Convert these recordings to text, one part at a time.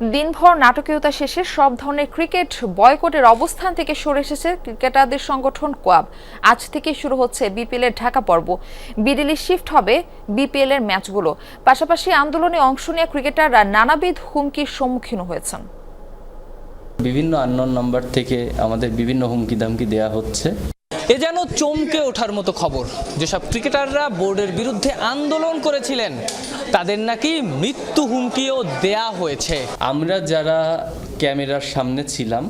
দিনভর নাটকীয়তা শেষে সব ধরনের ক্রিকেট বয়কটের অবস্থান থেকে সরে এসেছে ক্রিকেটারদের সংগঠন কোয়াব। আজ থেকে শুরু হচ্ছে বিপিএল এর ঢাকা পর্ব। বিডিলি শিফট হবে বিপিএল এর ম্যাচগুলো। পাশাপাশি আন্দোলনে অংশ নেওয়া ক্রিকেটাররা নানাবিধ হুমকির সম্মুখীন হয়েছেন। বিভিন্ন আননোন নাম্বার থেকে আমাদের বিভিন্ন হুমকি দামকি দেওয়া হচ্ছে। এ যেন চমকে ওঠার মতো খবর। যেসব ক্রিকেটাররা বোর্ডের বিরুদ্ধে আন্দোলন করেছিলেন, তাদের নাকি মৃত্যু হুমকিও দেয়া হয়েছে। আমরা যারা ক্যামেরার সামনে ছিলাম,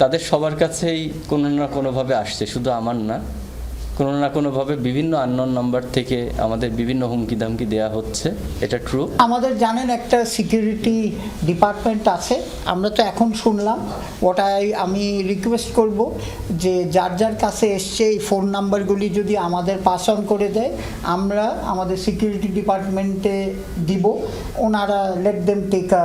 তাদের সবার কাছেই কোনো না কোনোভাবে আসছে, শুধু আমার না। কোনো না কোনোভাবে বিভিন্ন আননোন নাম্বার থেকে আমাদের বিভিন্ন হুমকি দামকি দেওয়া হচ্ছে। এটা ট্রু আমাদের জানেন একটা সিকিউরিটি ডিপার্টমেন্ট আছে। আমরা তো এখন শুনলাম। ওটাই আমি রিকোয়েস্ট করব যে যার যার কাছে এসছে এই ফোন নাম্বারগুলি যদি আমাদের পাস অন করে দেয়, আমরা আমাদের সিকিউরিটি ডিপার্টমেন্টে দিব। ওনারা লেট দেম টেক আ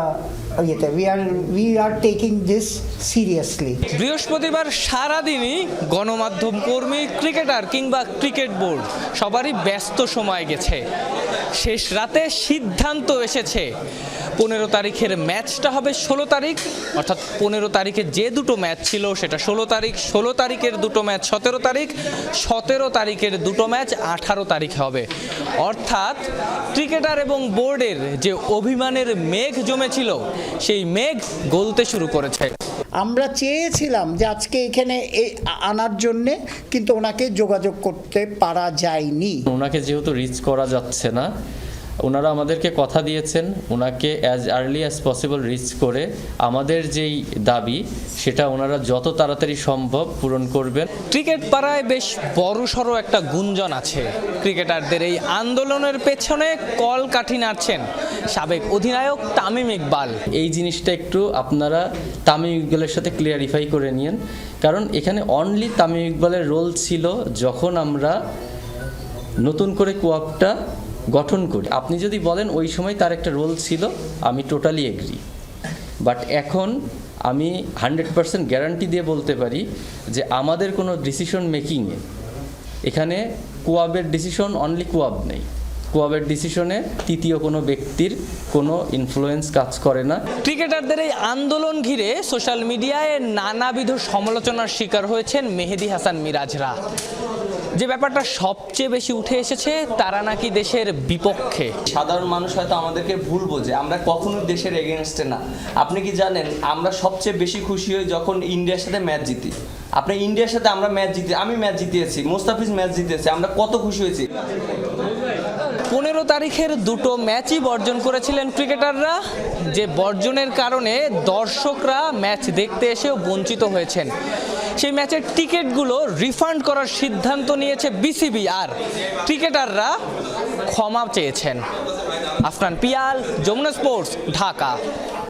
ইয়েতে we are we are taking this seriously বৃহস্পতিবার সারাদিনই গণমাধ্যম কর্মী, ক্রিকেটার কিংবা ক্রিকেট বোর্ড সবারই ব্যস্ত সময় গেছে। শেষ রাতে সিদ্ধান্ত এসেছে। পনেরো তারিখের ম্যাচটা হবে ষোলো তারিখ, অর্থাৎ পনেরো তারিখে যে দুটো ম্যাচ ছিল সেটা ষোলো তারিখ, ষোলো তারিখের দুটো ম্যাচ সতেরো তারিখ, সতেরো তারিখের দুটো ম্যাচ আঠারো তারিখ হবে। অর্থাৎ ক্রিকেটার এবং বোর্ডের যে অভিমানের মেঘ জমেছিল, সেই মেঘ গলতে শুরু করেছে। আমরা চেয়েছিলাম যে আজকে এখানে আনার জন্যে, কিন্তু ওনাকে যোগাযোগ করতে পারা যায়নি। ওনাকে যেহেতু রিচ করা যাচ্ছে না ওনারা আমাদেরকে কথা দিয়েছেন ওনাকে as early as possible reach করে আমাদের যেই দাবি সেটা ওনারা যত তাড়াতাড়ি সম্ভব পূরণ করবেন। ক্রিকেট পাড়ায় বেশ বড়সড় একটা গুঞ্জন আছে। ক্রিকেটারদের এই আন্দোলনের পেছনে কল কাঠি নাড়ছেন সাবেক অধিনায়ক তামিম ইকবাল। এই জিনিসটা একটু আপনারা তামিম ইকবালের সাথে ক্লিয়ারিফাই করে নিন কারণ এখানে অনলি তামিম ইকবালের রোল ছিল যখন আমরা নতুন করে কোয়াপটা গঠন করি। আপনি যদি বলেন ওই সময় তার একটা রোল ছিল, আমি টোটালি এগ্রি বাট এখন আমি হান্ড্রেড পার্সেন্ট গ্যারান্টি দিয়ে বলতে পারি যে আমাদের কোনো ডিসিশন মেকিংয়ে এখানে কোয়াবের ডিসিশন অনলি কোয়াব নেই। কোয়াবের ডিসিশনে তৃতীয় কোনো ব্যক্তির কোনো ইনফ্লুয়েন্স কাজ করে না। ক্রিকেটারদের এই আন্দোলন ঘিরে সোশ্যাল মিডিয়ায় নানাবিধ সমালোচনার শিকার হয়েছেন মেহেদি হাসান মিরাজরা। যে ব্যাপারটা সবচেয়ে বেশি উঠে এসেছে তারা নাকি দেশের বিপক্ষে। সাধারণ মানুষ হয়তো আমাদেরকে ভুল বোঝে আমরা কখনো দেশের এগেনস্টে না। আপনি কি জানেন আমরা সবচেয়ে বেশি খুশি হই যখন ইন্ডিয়ার সাথে ম্যাচ জিতি। আপনি ইন্ডিয়ার সাথে আমরা ম্যাচ জিতি আমি ম্যাচ জিতিয়েছি মোস্তাফিজ ম্যাচ জিতেছে আমরা কত খুশি হয়েছি। পনেরো তারিখের দুটো ম্যাচই বর্জন করেছিলেন ক্রিকেটাররা যে বর্জনের কারণে দর্শকরা ম্যাচ দেখতে এসেও বঞ্চিত হয়েছেন। সেই ম্যাচের টিকিটগুলো রিফান্ড করার সিদ্ধান্ত নিয়েছে বিসিবি আর ক্রিকেটাররা ক্ষমা চেয়েছেন। আফরান পিয়াল, যমুনা স্পোর্টস, ঢাকা।